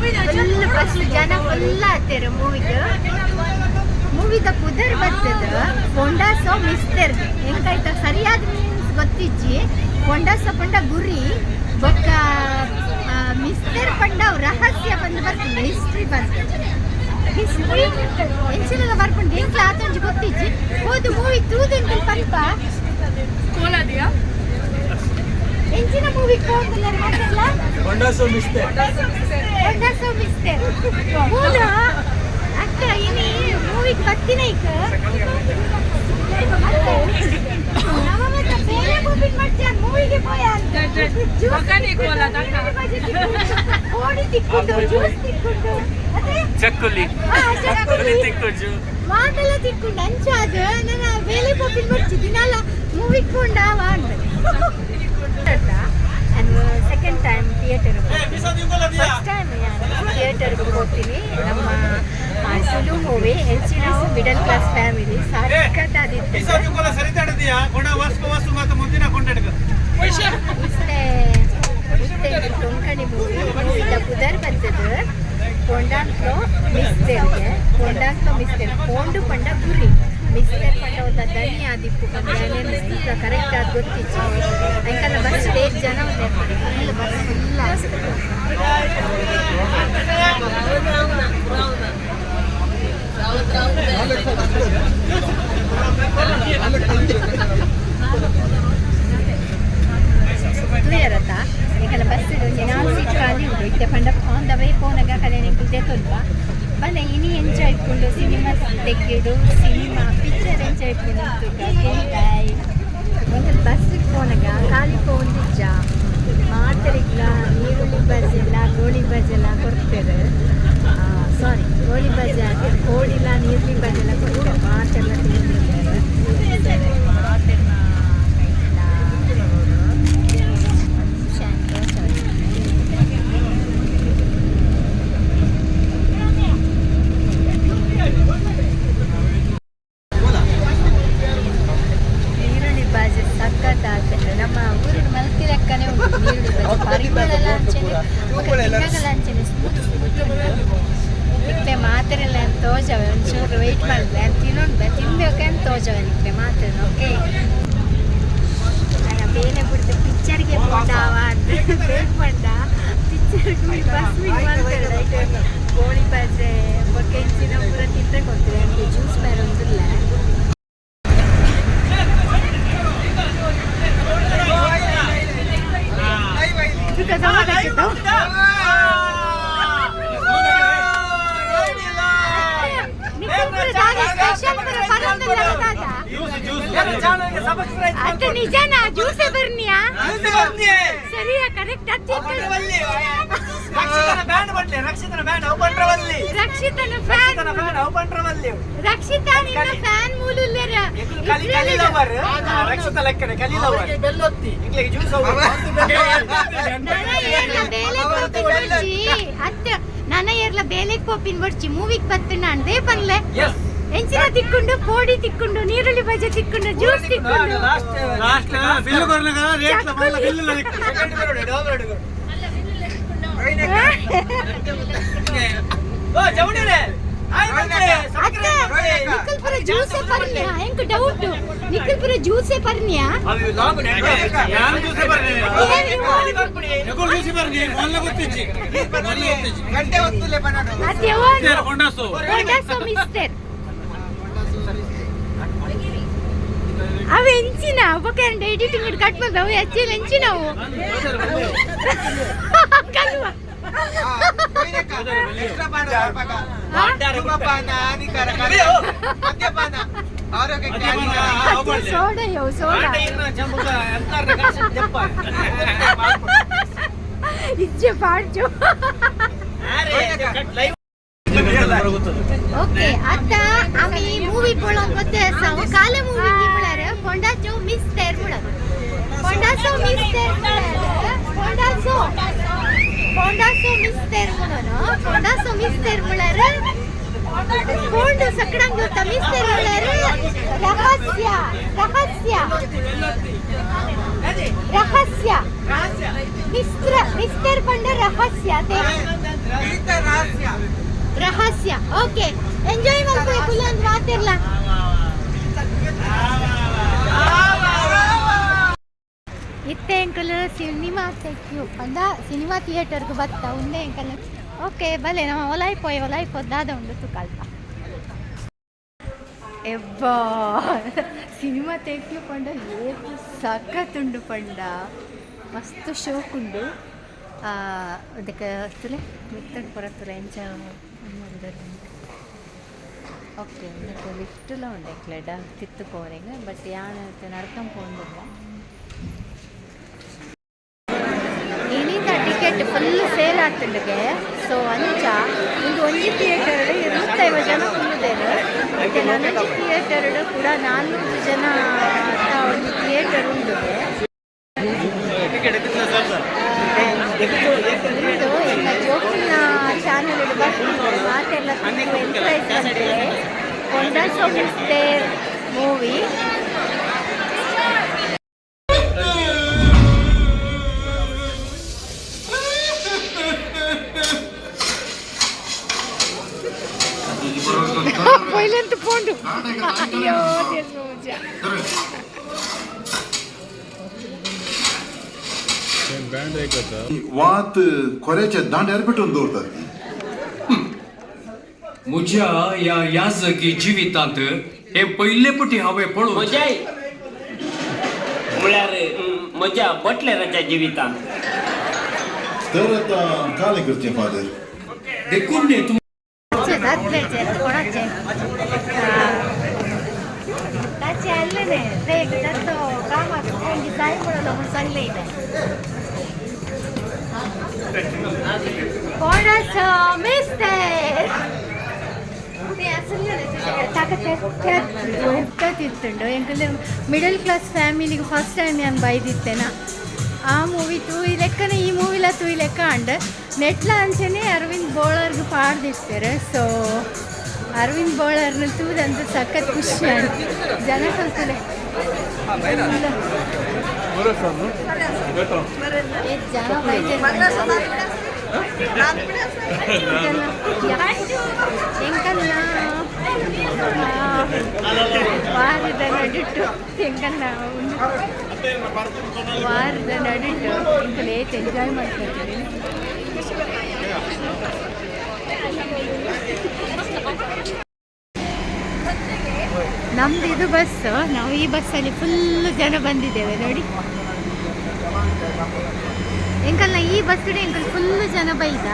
Full bus ಜನ full ಆತೇರು ಮೂವಿಗೆ ಮೂವಿದ ಪುದರ್ ಬರ್ತದ. ಕೊಂಡಾಸೋ ಮಿಸ್ತೆರ್ಗೆ ಹೆಂಗಾಯ್ತ? ಸರಿಯಾದ ಮೀನ್ಸ್ ಗೊತ್ತಿಜ್ಜಿ. ಕೊಂಡಾಸ ಪಂಡ ಗುರಿ ಬೊಕ್ಕ ಮಿಸ್ತೆರ್ ಪಂಡ ರಹಸ್ಯ ಬಂದು ಬರ್ತದೆ. ಹಿಸ್ಟ್ರಿ ಬರ್ತದೆ. ಹಿಸ್ಟ್ರಿ ಎಂಚಿನ ಬರ್ಕೊಂಡು ಎಂಕ್ಲ ಆತೊಂಜಿ ಗೊತ್ತಿಜ್ಜಿ? ಹೋದು ಮೂವಿ ತೂದಿನ ಪಂಪ ಕೋಲಾದಿಯಾ? ಎಂಚಿನ ಮೂವಿ ಮಾತಲ್ಲ? ಕೊಂಡಾಸು ಮಿಸ್ತೆ. ಕೊಂಡಾಸೋ ಮಿಸ್ತೆರ್ ಹೌದ? ಅಕ್ಕ ಇನಿ ಮೂವಿ ಬರ್ತೀನಿ ಈಗ? ನಮ್ಮ ಮತ್ತೆ ಬೇರೆ ಮೂವಿ ಮಾಡ್ತೀಯ? ಮೂವಿಗೆ ಹೋಯ ಅಂತ? ಮಗನಿಗೆ ಕೋಲಾದ ಓಡಿ ತಿಕ್ಕೊಂಡು ಜ್ಯೂಸ್ ತಿಕ್ಕೊಂಡು ಅದೇ? ಚಕ್ಕುಲಿ. ಹಾ, ಚಕ್ಕುಲಿ. ತಿಕ್ಕುಜು ಮಾತೆಲ್ಲ ತಿಕ್ಕೊಂಡು ಅಂಚಾದ ನಾನು ಬೇಲೆ ಪಾಪಿನ ದಿನಾಲ ಮೂವಿ ಕೊಂಡಾವ ಅಂತ second time theatre first time ಥಿಯೇಟರ್ಗೆ ಹೋಗ್ತೀನಿ ನಮ್ಮ ಸುಲು ಮೂವಿ ನಾವು ಮಿಡಲ್ ಕ್ಲಾಸ್ ಫ್ಯಾಮಿಲಿ ಸಾಕತ್ತಾದಿತ್ತು ಸರಿತಾಡದಿಯಾ ಕೊಡ ವಾಸ್ಕ ವಾಸು ಮಾತು ಮುಂದಿನ ಕೊಂಡಾಡ್ಕ ಇಷ್ಟೇ ಇಷ್ಟೇ ಕೊಂಕಣಿ ಮೂವಿ ಮೂವಿದ ಪುದರ್ ಬರ್ತದ ಕೊಂಡಾಂತ್ಲೋ ಮಿಸ್ತೆರ್ಗೆ ಕೊಂಡಾಂತ್ಲೋ ಮಿಸ್ತೆರ್ ಕೊಂಡು ಪಂಡ ಗುರಿ. ಮಿಸ್ತೆರ್ ಪಂಡ ಹೋದ ದನಿ ಆದಿಪ್ಪು ಬಂದ ಈಗ ಕರೆಕ್ಟ್ ಆಗಿ ಗೊತ್ತಿತ್ತು. ಅಂಕಲ್ಲ ಬಸ್ ಏಟ್ ಜನ ಫುಲ್ ಬಸ್ ಫುಲ್ ಆಗ್ತದೆ ಕ್ಲಿಯರ್ ಆತಾ ಈಗೆಲ್ಲ ಬಸ್ ನಾಲ್ಕು ಸೀಟ್ ಖಾಲಿ ಉಂಟು ಇತ್ತೆ ಪಂಡ ಆನ್ ದ ವೇ ಪೋನಾಗ ಕಲೆ ನಿಂಗೆ ತೆತ್ತುಲ್ವಾ ಬಲೆ ಇನಿ ಎಂಜಾಯ್ ಇಟ್ಕೊಂಡು ಸಿನಿಮಾ ತೆಗೆದು ಸಿನಿಮಾ ಪಿಕ್ಚರ್ ಎಂಜಾಯ್ ಇಟ್ಕೊಂಡು ತಿಂತಾಯಿ ಒಂದು ಬಸ್ಸಿಗೆ ಪೋನಾಗ ಖಾಲಿ ಪೋಂದಿಜ್ಜ ಮಾತರಿಗ್ಲ ಈರುಳ್ಳಿ ಬಜ್ಜೆಲ್ಲ ಗೋಳಿ ಬಜ್ಜೆಲ್ಲ ಕೊಡ್ತಾರೆ ಸಾರಿ ಗೋಳಿ ಬಜ್ಜೆ ಹಾಕಿ ಕೋಳಿಲ್ಲ ನೀರುಳ್ಳಿ ಬಜ್ಜೆಲ್ಲ ಕೊಡ್ತಾರೆ ಮಾತೆಲ್ಲ ತಿಂದಿದ್ದಾರೆ ಮಾತೆಲ್ಲ ನೀರುಳ್ಳಿ ಬಾಜಿ ಸಖತ್ ಆಗ್ತದೆ ನಮ್ಮ ಊರಿನ ಮಲ್ತಿ ಲೆಕ್ಕನೇ ಉಂಟು ನೀರುಳ್ಳಿ ಬಾಜಿ ಪರಿಮಳ ಅಂಚನೆ ತಿನ್ನಗಲ ಅಂಚನೆ ಇತ್ತೆ ಮಾತ್ರೆಲ್ಲ ಅಂತ ತೋಜವೆ? ಒಂಚೂರು ವೆಯ್ಟ್ ಮಾಡಿದೆ. ಅಂತ ತಿನ್ನೋಣ್ಬೆ ತಿನ್ಬೇಕು ಅಂತ ತೋಜವೆ ನಿಕ್ಕೆ ಮಾತ್ರೆ ಓಕೆ ನಾನು ಬೇನೆ ಬಿಡ್ತು ಪಿಕ್ಚರ್ಗೆ ಬಂದಾವ ಅಂತ ವೇಟ್ ಮಾಡ್ದ ಪಿಕ್ಚರ್ಗೆ ಬಸ್ ಮಾಡ್ತಾರೆ ಗೋಳಿ ಬಾಜೆ ಬಗ್ಗೆ ಹೆಚ್ಚಿನ ಪೂರ ತಿಂದ್ರೆ ಕೊಡ್ತೀವಿ. ಜ್ಯೂಸ್ ಬೇರೆ ಒಂದಿಲ್ಲ. ಅಂತ ನಿಜನಾ? ಜ್ಯೂಸೆ ಬರ್ನಿಯಾ ಸರಿಯಾ ಕರೆಕ್ಟ್ ರಕ್ಷಿತನ ರಕ್ಷಿತನ ರಕ್ಷಿತನ ರಕ್ಷಿತ ಫ್ಯಾನ್ ಕಲಿ ಕಲಿ ಲವರ್ ರಕ್ಷಿತ ಲಕ್ಕನೆ ಕಲಿ ಲವರ್ ಜ್ಯೂಸ್ ನನ್ನ ಏರ್ಲ ಬರ್ಚಿ ಮೂವಿಗ್ ಬತ್ತಿನ ಅಂದೇ ಬಂದ್ಲೆ ಎಂಚಿನ ತಿಕ್ಕೊಂಡು ಪೋಡಿ ತಿಕ್ಕೊಂಡು ನೀರುಳ್ಳಿ ಬಜೆ ತಿಕ್ಕೊಂಡು ಜ್ಯೂಸ್ ತಿಕ್ಕೊಂಡು ನಿಖಲ್ಪುರ ಜ್ಯೂಸೇ ಪರ್ನ್ಯಾ ಹೆಂಗ್ ಡೌಟ್ ನಿಖಲ್ಪುರ ಜ್ಯೂಸೇ ಜ್ಯೂಸ್ ಬರ್ರಿ అవి ఎంచిన? ఒక్కొక్క ఎడిటింగ్ ఇక్కడ కట్టుకుంటావు వచ్చి ఎంచినావు. సోడయ్యో సోడా ఇచ్చే పాడ్చు ఓకే ಕೊಂಡಾಸೋ ಮಿಸ್ ತೇರ್ ಮುಳಾರ ಕೊಂಡಾಸೋ ಮಿಸ್ ತೇರ್ ಮುಳಾರ ಕೊಂಡು ಸಕಡಂಗ್ ಗೊತ್ತ ಮಿಸ್ ತೇರ್ ಮುಳಾರ ರಹಸ್ಯ ರಹಸ್ಯ. ರಹಸ್ಯ. ಮಿಸ್ತ್ರ ಮಿಸ್ಟರ್ ರಹಸ್ಯ. ತೇ ರಹಸ್ಯ. ಓಕೆ. ಎಂಜಾಯ್ ಮಾಡ್ಬೇಕು ಒಂದು ಮಾತಿರ್ಲ. ಇತ್ತೆ ಅಂಕಲ್ ಸಿನಿಮಾ ತೆಕ್ಯು ಅಂದ ಸಿನಿಮಾ ಥಿಯೇಟರ್ಗೆ ಬತ್ತ? ಉಂದೆ ಅಂಕಲ್. ಓಕೆ ಬಲೆ ನಮ್ಮ ಒಲಾಯ್ಪೋಯ್ ಒಲಾಯ್ ಪೋದಾದ ಉಂಡು ಸುಕಲ್ಪ ಎಬ್ಬ ಸಿನಿಮಾ ತೆಕ್ಯು ಪಂಡ ಏತು ಸಖತ್ತುಂಡು ಪಂಡ. ಮಸ್ತ್ ಶೋಕ್ ಉಂಡು. ಆ, ಅದಕ್ಕೆ ಅಷ್ಟುಲೆ ಮಿತ್ತಂಡು ಪರತ್ತುಲೆ ಎಂಚ ಓಕೆ ಲಿಫ್ಟ್ ಲಿಫ್ಟುಲ ಉಂಡೆ ಕ್ಲೆಡ ತಿತ್ತು ಪೋರೆಂಗ ಬಟ್ ಯಾಣ ನಡ್ಕೊಂಡು ಪೋಂದಿಲ್ಲ ಆಗ್ತಿಂಡಿಗೆ ಸೊ ಅಂಚ ಒಂದು ಒಂಜಿ ಥಿಯೇಟರ್ ಇರುತ್ತೈವ ಜನ ಕುಂದಿದ್ದೇನೆ ಮತ್ತು ನನಗೆ ಥಿಯೇಟರ್ ಕೂಡ ನಾನ್ನೂರು ಜನ ಅಂತ ಒಂದು ಥಿಯೇಟರ್ ಉಂಡು ಇದು ಎಲ್ಲ ಜೋಕಿನ ಚಾನಲ್ ಬರ್ತಿದೆ ಮಾತೆಲ್ಲ ತುಂಬ ಅಂದರೆ ಮಾಡ್ತಾರೆ. ಕೊಂಡ ಸೊಮಿಸ್ತೆ ಮೂವಿ పోయలేంత పోండు అయ్యో తెలుసు वात खोऱ्याच्या दांड्यावर पेटवून दवरतात म्हज्या ह्या ह्या जगी जिवितांत हे पयले पटी हांवें पळोवन म्हज्या म्हळ्यार म्हज्या बटलेराच्या जिवितांत तर आतां कालें करचें फादर देखून न्ही तुम चे दात्रेचे कोणाचे ताचे आले ने ते दत्तो कामाक कोणी जाय म्हणलो म्हणून सांगले कोणाचं मिस्टेक ते असले ಎಂತಿತ್ತುಂಡು ಎಂಕಲ್ಲೆ ಮಿಡಲ್ ಕ್ಲಾಸ್ ಫ್ಯಾಮಿಲಿಗೆ ಫಸ್ಟ್ ಟೈಮ್ ನಾನು ಬೈದಿತ್ತೇನ ಆ ಮೂವಿ ತೂಯಿ ಲೆಕ್ಕನೆ ಈ ಮೂವಿಲ ತೂಯಿ ಲೆಕ್ಕ ಅಂಡ್ ನೆಟ್ಲ ಅಂಚನೆ ಅರವಿಂದ್ ಬೋಳರ್ಗೆ ಪಾಡ್ದಿರ್ತಾರೆ ಸೊ ಅರವಿಂದ್ ಬೋಳರ್ನ ತೂದಂತೂ ಸಖತ್ ಖುಷಿ ಆಯ್ತು. ಜನ ಕಲ್ತಲೆ ಜನ ಎಂಕಲ್ಲ ವಾರದ ನಡಿಟ್ಟು ಎಂಕಲ್ಲ ವಾರದ ನಡಿಟ್ಟು ಏತ್ ಎಂಜಾಯ್ ಮಾಡ್ಕೊತೀನಿ ನಮ್ದು ಇದು ಬಸ್ ನಾವು ಈ ಬಸ್ಸಲ್ಲಿ ಫುಲ್ ಜನ ಬಂದಿದ್ದೇವೆ, ನೋಡಿ. ಎಂಕಲ್ನ ಈ ಬಸ್ ಎಂಕಲ್ ಫುಲ್ ಜನ ಬೈದ.